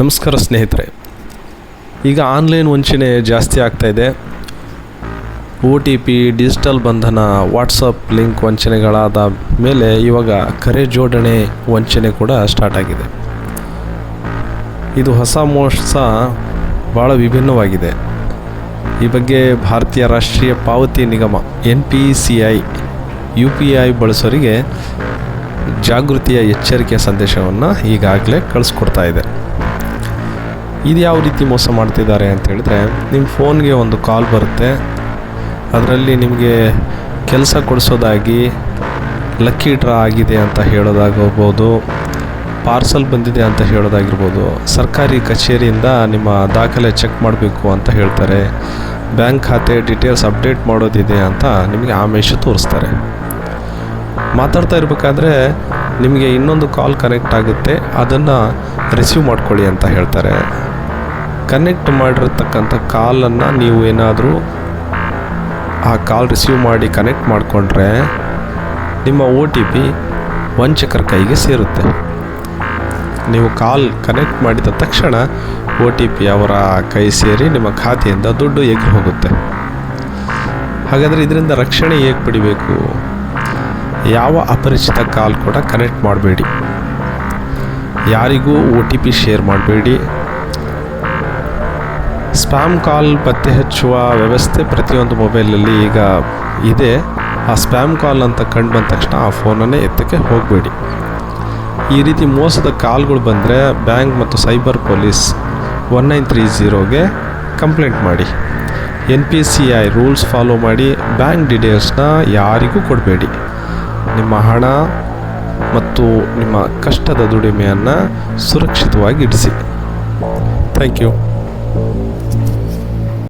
ನಮಸ್ಕಾರ ಸ್ನೇಹಿತರೆ. ಈಗ ಆನ್ಲೈನ್ ವಂಚನೆ ಜಾಸ್ತಿ ಆಗ್ತಾ ಇದೆ. ಒ ಟಿ ಪಿ, ಡಿಜಿಟಲ್ ಬಂಧನ, ವಾಟ್ಸಪ್ ಲಿಂಕ್ ವಂಚನೆಗಳಾದ ಮೇಲೆ ಇವಾಗ ಕರೆ ಜೋಡಣೆ ವಂಚನೆ ಕೂಡ ಸ್ಟಾರ್ಟ್ ಆಗಿದೆ. ಇದು ಹೊಸ ಮೋಸ ಭಾಳ ವಿಭಿನ್ನವಾಗಿದೆ. ಈ ಬಗ್ಗೆ ಭಾರತೀಯ ರಾಷ್ಟ್ರೀಯ ಪಾವತಿ ನಿಗಮ, N P C I, U P I ಬಳಸೋರಿಗೆ ಜಾಗೃತಿಯ ಎಚ್ಚರಿಕೆಯ ಸಂದೇಶವನ್ನು ಈಗಾಗಲೇ ಕಳಿಸ್ಕೊಡ್ತಾ ಇದೆ. ಇದು ಯಾವ ರೀತಿ ಮೋಸ ಮಾಡ್ತಿದ್ದಾರೆ ಅಂತ ಹೇಳಿದ್ರೆ, ನಿಮ್ಮ ಫೋನ್ಗೆ ಒಂದು ಕಾಲ್ ಬರುತ್ತೆ. ಅದರಲ್ಲಿ ನಿಮಗೆ ಕೆಲಸ ಕೊಡಿಸೋದಾಗಿ ಲಕ್ಕಿ ಡ್ರಾ ಆಗಿದೆ ಅಂತ ಹೇಳೋದಾಗಿರ್ಬೋದು, ಪಾರ್ಸಲ್ ಬಂದಿದೆ ಅಂತ ಹೇಳೋದಾಗಿರ್ಬೋದು, ಸರ್ಕಾರಿ ಕಚೇರಿಯಿಂದ ನಿಮ್ಮ ದಾಖಲೆ ಚೆಕ್ ಮಾಡಬೇಕು ಅಂತ ಹೇಳ್ತಾರೆ. ಬ್ಯಾಂಕ್ ಖಾತೆ ಡೀಟೇಲ್ಸ್ ಅಪ್ಡೇಟ್ ಮಾಡೋದಿದೆ ಅಂತ ನಿಮಗೆ ಆಮೇಶ ತೋರಿಸ್ತಾರೆ. ಮಾತಾಡ್ತಾ ಇರಬೇಕಾದ್ರೆ, ನಿಮಗೆ ಇನ್ನೊಂದು ಕಾಲ್ ಕನೆಕ್ಟ್ ಆಗುತ್ತೆ, ಅದನ್ನು ರಿಸೀವ್ ಮಾಡ್ಕೊಳ್ಳಿ ಅಂತ ಹೇಳ್ತಾರೆ. ಕನೆಕ್ಟ್ ಮಾಡಿರ್ತಕ್ಕಂಥ ಕಾಲನ್ನು ನೀವು ಏನಾದರೂ ಆ ಕಾಲ್ ರಿಸೀವ್ ಮಾಡಿ ಕನೆಕ್ಟ್ ಮಾಡಿಕೊಂಡ್ರೆ ನಿಮ್ಮ ಒ ಟಿ ಪಿ ವಂಚಕರ ಕೈಗೆ ಸೇರುತ್ತೆ. ನೀವು ಕಾಲ್ ಕನೆಕ್ಟ್ ಮಾಡಿದ ತಕ್ಷಣ ಒ ಟಿ ಪಿ ಅವರ ಕೈ ಸೇರಿ ನಿಮ್ಮ ಖಾತೆಯಿಂದ ದುಡ್ಡು ಎಗ್ಗಿ ಹೋಗುತ್ತೆ. ಹಾಗಾದರೆ ಇದರಿಂದ ರಕ್ಷಣೆ ಹೇಗೆ ಪಡಿಬೇಕು? ಯಾವ ಅಪರಿಚಿತ ಕಾಲ್ ಕೂಡ ಕನೆಕ್ಟ್ ಮಾಡಬೇಡಿ. ಯಾರಿಗೂ ಒ ಟಿ ಪಿ ಶೇರ್ ಮಾಡಬೇಡಿ. ಸ್ಪ್ಯಾಮ್ ಕಾಲ್ ಪತ್ತೆ ಹಚ್ಚುವ ವ್ಯವಸ್ಥೆ ಪ್ರತಿಯೊಂದು ಮೊಬೈಲಲ್ಲಿ ಈಗ ಇದೆ. ಆ ಸ್ಪ್ಯಾಮ್ ಕಾಲ್ ಅಂತ ಕಂಡು ಬಂದ ತಕ್ಷಣ ಆ ಫೋನನ್ನೇ ಎತ್ತಕ್ಕೆ ಹೋಗಬೇಡಿ. ಈ ರೀತಿ ಮೋಸದ ಕಾಲ್ಗಳು ಬಂದರೆ ಬ್ಯಾಂಕ್ ಮತ್ತು cyber police one nine three ಝೀರೋಗೆ complaint ಮಾಡಿ. N P C I rules follow ಮಾಡಿ ಬ್ಯಾಂಕ್ ಡೀಟೇಲ್ಸ್ನ ಯಾರಿಗೂ ಕೊಡಬೇಡಿ. ನಿಮ್ಮ ಹಣ ಮತ್ತು ನಿಮ್ಮ ಕಷ್ಟದ ದುಡಿಮೆಯನ್ನು ಸುರಕ್ಷಿತವಾಗಿ ಇಡಿಸಿ ಥ್ಯಾಂಕ್ ಯು. Thank you.